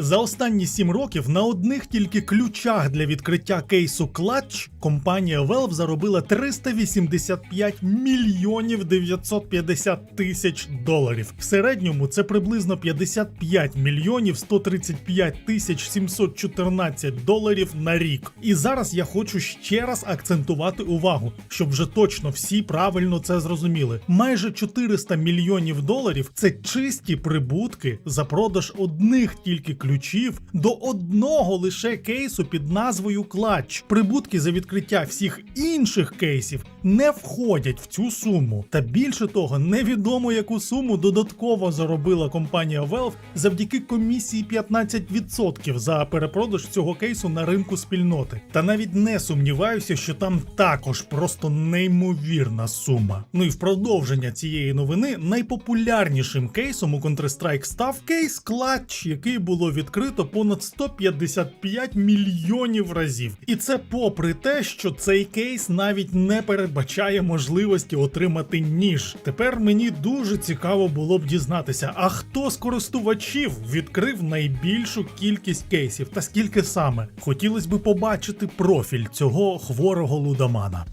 За останні 7 років на одних тільки ключах для відкриття кейсу Clutch компанія Valve заробила 385 мільйонів 950 тисяч доларів. В середньому це приблизно 55 мільйонів 135 тисяч 714 доларів на рік. І зараз я хочу ще раз акцентувати увагу, щоб вже точно всі правильно це зрозуміли. Майже 400 мільйонів доларів це чисті прибутки за продаж одних тільки ключів до одного лише кейсу під назвою Clutch. Прибутки за відкриття всіх інших кейсів не входять в цю суму. Та більше того, невідомо яку суму додатково заробила компанія Valve завдяки комісії 15% за перепродаж цього кейсу на ринку спільноти. Та навіть не сумніваюся, що там також просто неймовірна сума. Ну і в продовження цієї новини найпопулярнішим кейсом у Counter-Strike став кейс Clutch, який було відкрито понад 155 мільйонів разів. І це попри те, що цей кейс навіть не передбачає можливості отримати ніж. Тепер мені дуже цікаво було б дізнатися, а хто з користувачів відкрив найбільшу кількість кейсів та скільки саме. Хотілося б побачити профіль цього хворого лудомана.